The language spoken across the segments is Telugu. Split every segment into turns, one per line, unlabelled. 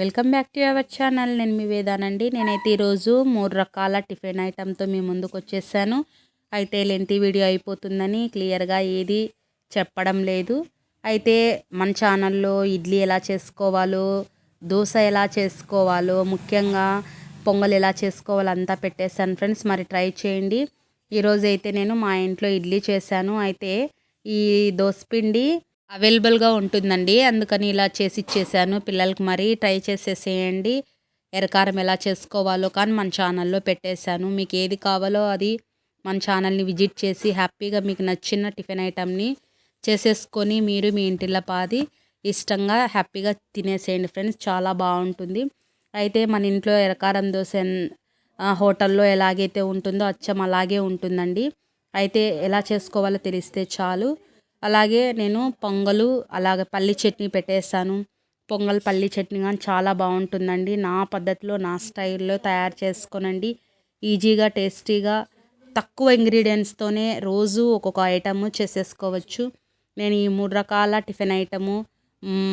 Welcome back to our channel. నేను మీ వేదానండి. నేనైతే ఈరోజు మూడు రకాల టిఫిన్ ఐటెంతో మీ ముందుకు వచ్చేసాను. అయితే లెంతి వీడియో అయిపోతుందని క్లియర్గా ఏది చెప్పడం లేదు. అయితే మన ఛానల్లో ఇడ్లీ ఎలా చేసుకోవాలో దోశ ఎలా చేసుకోవాలో ముఖ్యంగా పొంగల్ ఎలా చేసుకోవాలో అంతా పెట్టేశాను ఫ్రెండ్స్. మరి ట్రై చేయండి. ఈరోజు అయితే నేను మా ఇంట్లో ఇడ్లీ చేశాను. అయితే ఈ దోశ పిండి అవైలబుల్గా ఉంటుందండి. అందుకని ఇలా చేసి ఇచ్చేసాను. పిల్లలకి మరి ట్రై చేసేసేయండి. ఎరకారం ఎలా చేసుకోవాలో కానీ మన ఛానల్లో పెట్టేశాను. మీకు ఏది కావాలో అది మన ఛానల్ని విజిట్ చేసి హ్యాపీగా మీకు నచ్చిన టిఫిన్ ఐటమ్ని చేసేసుకొని మీరు మీ ఇంటిలో పాది ఇష్టంగా హ్యాపీగా తినేసేయండి ఫ్రెండ్స్. చాలా బాగుంటుంది. అయితే మన ఇంట్లో ఎరకారం దోశ హోటల్లో ఎలాగైతే ఉంటుందో అచ్చం అలాగే ఉంటుందండి. అయితే ఎలా చేసుకోవాలో తెలిస్తే చాలు. అలాగే నేను పొంగలు అలాగే పల్లి చట్నీ పెట్టేస్తాను. పొంగల్ పల్లి చట్నీ కానీ చాలా బాగుంటుందండి. నా పద్ధతిలో నా స్టైల్లో తయారు చేసుకోనండి. ఈజీగా టేస్టీగా తక్కువ ఇంగ్రీడియంట్స్తోనే రోజు ఒక్కొక్క ఐటమ్ చేసేసుకోవచ్చు. నేను ఈ మూడు రకాల టిఫిన్ ఐటము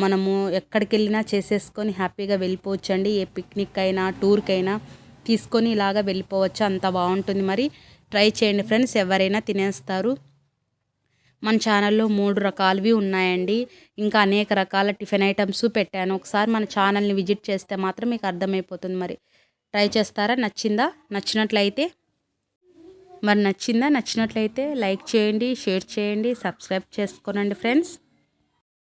మనము ఎక్కడికి వెళ్ళినా చేసేసుకొని హ్యాపీగా వెళ్ళిపోవచ్చు అండి ఏ పిక్నిక్ అయినా టూర్కి అయినా తీసుకొని ఇలాగా వెళ్ళిపోవచ్చు. అంత బాగుంటుంది మరి. ట్రై చేయండి ఫ్రెండ్స్ ఎవరైనా తినేస్తారు. మన ఛానల్లో మూడు రకాలవి ఉన్నాయండి. ఇంకా అనేక రకాల టిఫిన్ ఐటమ్స్ పెట్టాను. ఒకసారి మన ఛానల్ని విజిట్ చేస్తే మాత్రం మీకు అర్థమైపోతుంది మరి. ట్రై చేస్తారా? నచ్చిందా? నచ్చినట్లయితే మరి నచ్చిందా? నచ్చినట్లయితే లైక్ చేయండి షేర్ చేయండి సబ్స్క్రైబ్ చేసుకోనండి ఫ్రెండ్స్.